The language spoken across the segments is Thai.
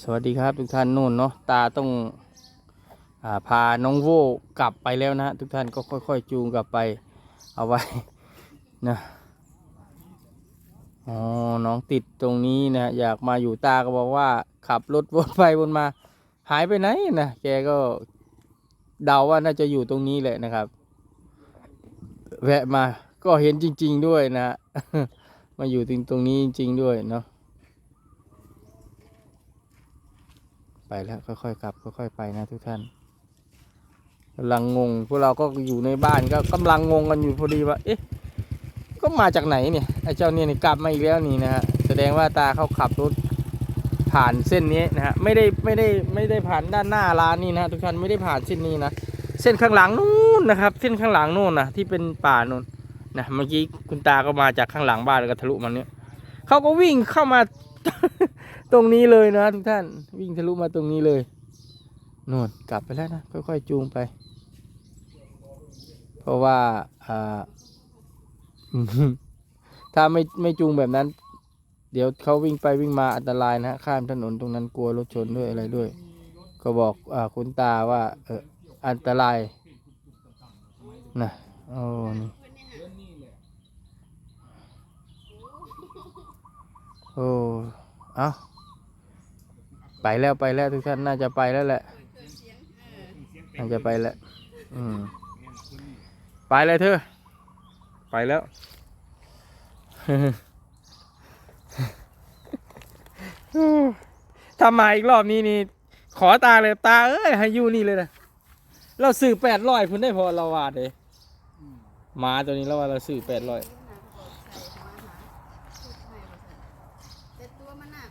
สวัสดีครับทุกท่านนู่นเนาะตาต้องอาพาน้องโวกลับไปแล้วนะทุกท่านก็ค่อย ๆ จูงกลับไปเอาไว้นะอ๋อน้องติดตรงนี้นะอยากมาอยู่ตาก็บอกว่าขับรถวนไปวนมา หายไปไหนนะแกก็เดาว่าน่าจะอยู่ตรงนี้แหละนะครับ แวะมาก็เห็นจริง ๆ ด้วยนะ มาอยู่ตรงตรงนี้จริง ๆ ด้วยเนาะ ไปแล้วค่อยๆกลับค่อยๆไปนะทุกท่านกำลังงงพวกเราก็อยู่ในบ้านก็กำลังงงกันอยู่พอดีว่าเอ๊ะก็มาจากไหนเนี่ยไอ้เจ้าเนี่ยกลับมาอีกแล้วนี่นะฮะแสดงว่าตาเขาขับรถผ่านเส้นนี้นะฮะไม่ได้ไม่ได้ไม่ได้ผ่านด้านหน้าร้านนี่นะทุกท่านไม่ได้ผ่านเส้นนี้นะเส้นข้างหลังนู่นนะครับ เส้นข้างหลังนู่นนะที่เป็นป่านู่นนะเมื่อกี้คุณตาก็มาจากข้างหลังบ้านแล้วก็ทะลุมาเนี่ยเขาก็วิ่งเข้ามา ตรงนี้เลยนะทุกท่าน วิ่งทะลุมาตรงนี้เลยนู่นกลับไปแล้วนะค่อยๆจูงไป เพราะว่าอ่าถ้าไม่ไม่จูงแบบนั้น เดี๋ยวเขาวิ่งไปวิ่งมาอันตรายนะข้ามถนนตรงนั้นกลัวรถชนด้วยอะไรด้วย ก็บอกอคุณตาว่า เอออันตรายนะโอ้นี่โอ้ เอา ไปแล้วไปแล้วทุกท่านน่าจะไปแล้วแหละ น่าจะไปแล้ว อืม ไปเลยเธอ ไปแล้วถ้ามาอีกรอบนี้นี่ ขอตาเลยตา เอ้ยให้อยู่นี่เลยนะ เราซื้อแปดร้อยพุ่นได้พอเราวาดเลยหมาตัวนี้เราว่าเราซื้อแปดร้อย แต่ตัวมันน่ะ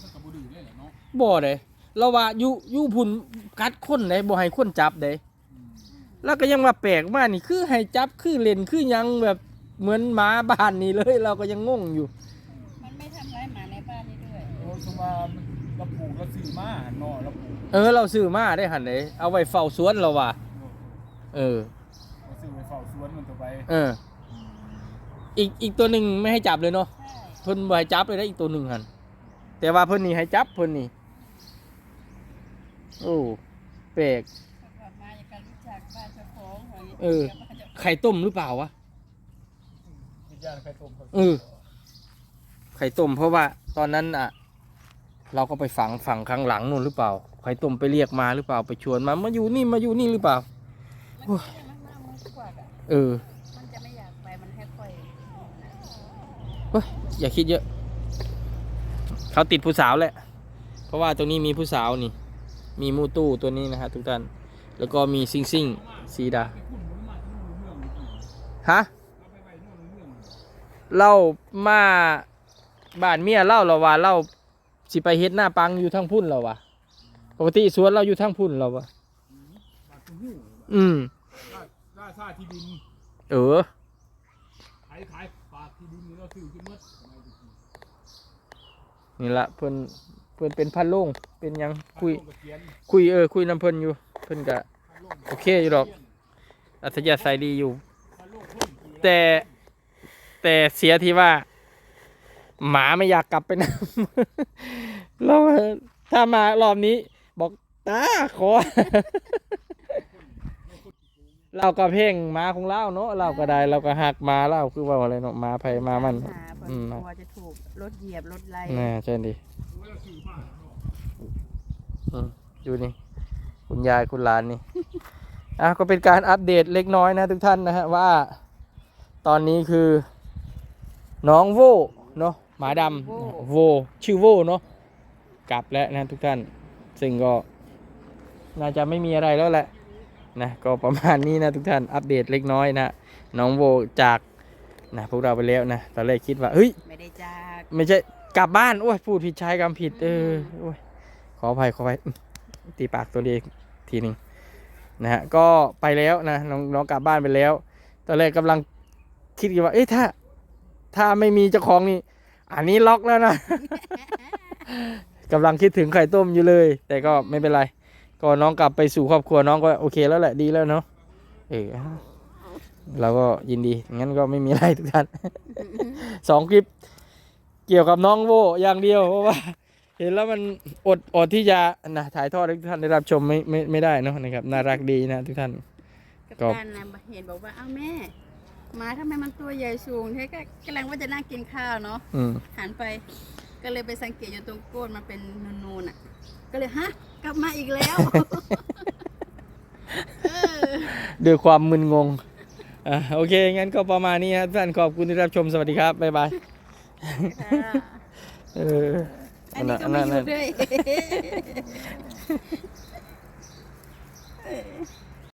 มันกับบุรี ได้แหละเนาะบ่เลยเราว่าอยู่อยู่พุ่นกัดคนเลยบ่ให้คนจับเลยแล้วก็ยังว่าแปลกมากนี่คือให้จับคือเล่นคือหยังแบบเหมือนหมาบ้านนี่เลย เราก็ยังงงอยู่ มันไม่ทำร้ายหมาในบ้านนี่ด้วยโอ้สมาเราปลูกเราซื้อมาหันเนอเราปลูกเออ เราซื้อมาได้หันเลยเอาไว้เฝ้าสวนเราว่าเออเราซื้อไปเฝ้าสวนมันต่อไป เออ อีกอีกตัวหนึ่งไม่ให้จับเลยเนาะใช่เพิ่นบ่ให้จับเลยนะอีกตัวหนึ่งหันแต่ว่าเพิ่นนี่ให้จับเพิ่นนี่ โอ้แปลกเขากลับมาจากการรู้จักบ้านเจ้าของหอยเออดี๋ยวมันจะไข่ต้มหรือเปล่าวะ วิญญาณใครต้มเขาเออ ไข่ต้ม เพราะว่าตอนนั้นอะ เราก็ไปฝังฝังข้างหลังนู่นหรือเปล่า ไข่ต้มไปเรียกมาหรือเปล่าไปชวนมามาอยู่นี่มาอยู่นี่หรือเปล่า มันจะมันมากมันกว่าอะเออ มันจะไม่อยากไปมันให้ค่อยเฮ้ยอย่าคิดเยอะ เขาติดผู้สาวแหละ เพราะว่าตรงนี้มีผู้สาวนี่ มีมูตู้ตัวนี้นะฮะทุกท่าน แล้วก็มีซิงซิงสีดา ฮะ เล่ามาบ้านเมียเล่าเราว่าเล่าสิไปเฮ็ดหน้าปังอยู่ทั้งพุ่นเราวะปกติสวนเราอยู่ทั้งพุ่นเราวะปากตุ้งหูอืมล่าซาที่ดิน เออ ขายขายปากที่ดินนี่เราซื้อขึ้นหมดนี่ละเพิ่น เพิ่นเป็นพันโล่งเป็นหยังคุยกระเทียนคุยเออคุยน้ำเพิ่นอยู่เพิ่นก็โอเคอยู่ดอก อัธยาศัยดีอยู่ แต่แต่เสียที่ว่า หมาไม่อยากกลับไปนะเราถ้ามารอบนี้ บอกตาขอเราก็เพ่งหมาของเราเนาะเราก็ได้เราก็หักหมาเราคือว่าอะไรเนาะหมาไผหมามันหาเพราะอืมกลัวจะถูกรถเหยียบรถไล่น่าใช่ดิ อืมอยู่นี่ คุณยายคุณหลานนี่ อะก็เป็นการอัปเดตเล็กน้อยนะทุกท่านนะฮะว่า ตอนนี้คือ น้องโวเนาะหมาดำโวชื่อโวเนาะกลับแล้วนะทุกท่าน ซึ่งก็น่าจะไม่มีอะไรแล้วแหละนะก็ประมาณนี้นะทุกท่านอัปเดตเล็กน้อยนะน้องโวจากนะพวกเราไปแล้วนะตอนแรกคิดว่าเฮ้ยไม่ได้จากไม่ใช่ กลับบ้านโอ้ยพูดผิดใช้คำผิดเออโอ้ยขออภัยขออภัยตีปากตัวเองทีหนึ่งนะฮะก็ไปแล้วนะน้องน้องกลับบ้านไปแล้ว ตอนแรกกำลังคิดอยู่ว่าเอ๊ะถ้า ถ้าไม่มีเจ้าของนี่ อันนี้ล็อกแล้วนะกำลังคิดถึงไข่ต้มอยู่เลย แต่ก็ไม่เป็นไร ก็น้องกลับไปสู่ครอบครัวน้องก็โอเคแล้วแหละดีแล้วเนาะเออเราก็ยินดีงั้นก็ไม่มีอะไรทุกท่านสองคลิป เกี่ยวกับน้องโวอย่างเดียวเพราะว่า เห็นแล้วมันอดอดที่จะนะถ่ายทอดให้ทุกท่านได้รับชมไม่ไม่ไม่ได้เนอะนะครับน่ารักดีนะทุกท่าน กับครับตันนะเห็นบอกว่าอ้าวแม่หมาทำไมมันตัวใหญ่สูงเท่ก็กำลังว่าจะนั่งกินข้าวเนาะอืมหันไปก็เลยไปสังเกตอยู่ตรงก้นมันเป็นนูนๆอะ ก็เลยฮะกลับมาอีกแล้วเออด้วยความมึนงงอะโอเคงั้นก็ประมาณนี้ครับท่านขอบคุณที่รับชมสวัสดีครับบ๊ายบายค่ะ เอออันนี้ก็ไม่อยู่ด้วย